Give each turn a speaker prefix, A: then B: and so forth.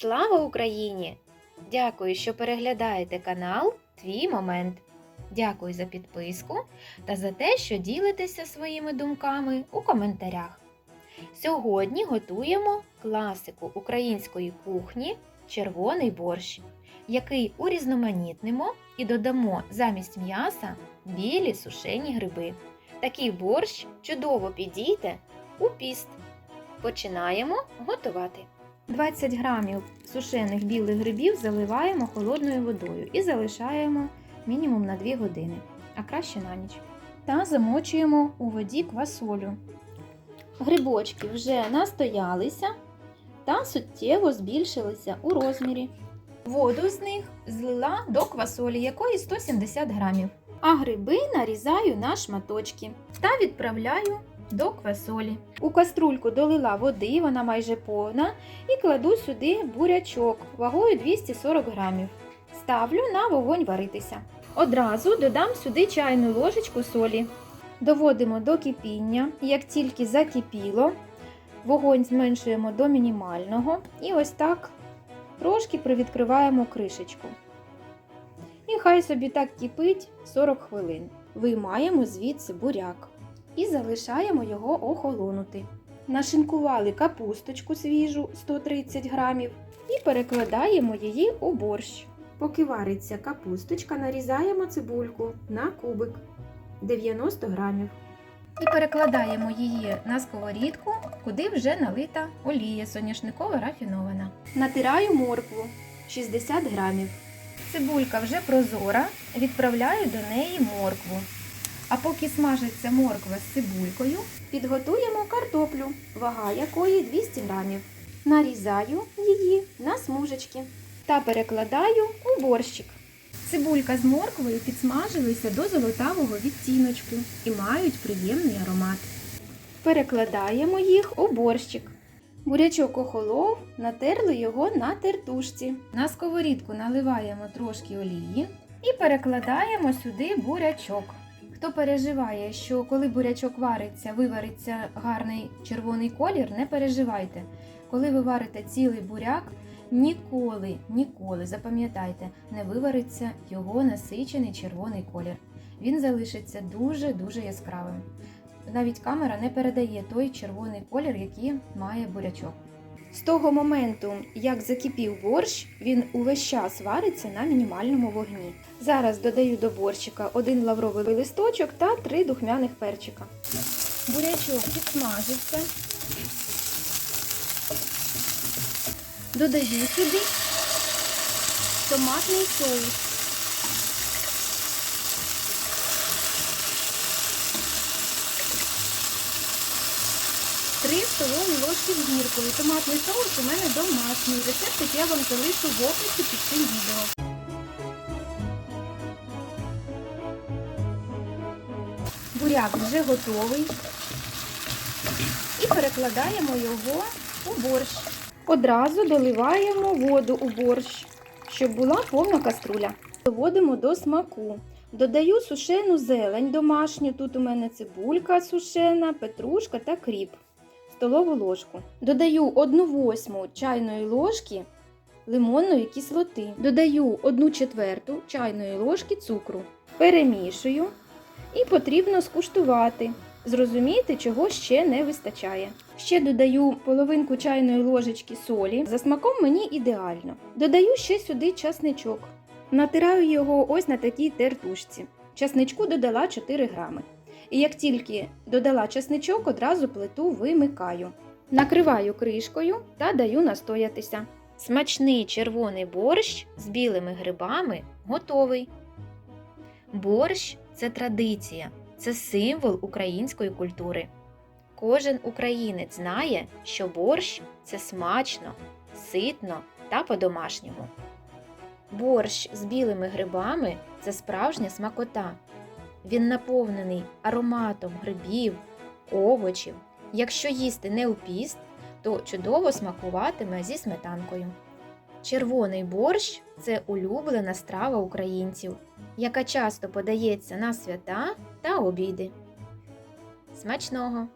A: Слава Україні! Дякую, що переглядаєте канал Твій Момент. Дякую за підписку та за те, що ділитеся своїми думками у коментарях. Сьогодні готуємо класику української кухні червоний борщ, який урізноманітнимо і додамо замість м'яса білі сушені гриби. Такий борщ чудово підійде у піст. Починаємо готувати. 20 грамів сушених білих грибів заливаємо холодною водою і залишаємо мінімум на 2 години, а краще на ніч. Та замочуємо у воді квасолю. Грибочки вже настоялися та суттєво збільшилися у розмірі. Воду з них злила до квасолі, якої 170 грамів. А гриби нарізаю на шматочки та відправляю до квасолі. У каструльку долила води, вона майже повна, і кладу сюди бурячок вагою 240 грамів. Ставлю на вогонь варитися. Одразу додам сюди чайну ложечку солі. Доводимо до кипіння. Як тільки закипіло, вогонь зменшуємо до мінімального і ось так трошки привідкриваємо кришечку. І хай собі так кипить 40 хвилин. Виймаємо звідси буряк і залишаємо його охолонути. Нашинкували капусточку свіжу 130 грамів і перекладаємо її у борщ. Поки вариться капусточка, нарізаємо цибульку на кубик 90 грамів. І перекладаємо її на сковорідку, куди вже налита олія соняшникова рафінована. Натираю моркву 60 грамів. Цибулька вже прозора, відправляю до неї моркву. А поки смажиться морква з цибулькою, підготуємо картоплю, вага якої 200 грамів. Нарізаю її на смужечки та перекладаю у борщик. Цибулька з морквою підсмажилися до золотавого відтіночку і мають приємний аромат. Перекладаємо їх у борщик. Бурячок охолов, натерли його на тертушці. На сковорідку наливаємо трошки олії і перекладаємо сюди бурячок. Хто переживає, що коли бурячок вариться, вивариться гарний червоний колір, не переживайте. Коли ви варите цілий буряк, ніколи, ніколи, запам'ятайте, не вивариться його насичений червоний колір. Він залишиться дуже-дуже яскравим. Навіть камера не передає той червоний колір, який має бурячок. З того моменту, як закипів борщ, він увесь час вариться на мінімальному вогні. Зараз додаю до борщика один лавровий листочок та три духмяних перчика. Бурячок підсмажився. Додаю сюди томатний соус. Три столові ложки з гіркою. Томатний соус у мене домашній. Рецептик я вам залишу в описі під цим відео. Буряк вже готовий. І перекладаємо його у борщ. Одразу доливаємо воду у борщ, щоб була повна каструля. Доводимо до смаку. Додаю сушену зелень домашню. Тут у мене цибулька сушена, петрушка та кріп. Столову ложку. Додаю 1 восьму чайної ложки лимонної кислоти. Додаю 1 четверту чайної ложки цукру. Перемішую і потрібно скуштувати. Зрозуміти, чого ще не вистачає. Ще додаю половинку чайної ложечки солі. За смаком мені ідеально. Додаю ще сюди часничок. Натираю його ось на такій тертушці. Часничку додала 4 грами. І як тільки додала часничок, одразу плиту вимикаю. Накриваю кришкою та даю настоятися. Смачний червоний борщ з білими грибами готовий. Борщ це традиція, це символ української культури. Кожен українець знає, що борщ це смачно, ситно та по-домашньому. Борщ з білими грибами це справжня смакота. Він наповнений ароматом грибів, овочів. Якщо їсти не у піст, то чудово смакуватиме зі сметанкою. Червоний борщ це улюблена страва українців, яка часто подається на свята та обіди. Смачного!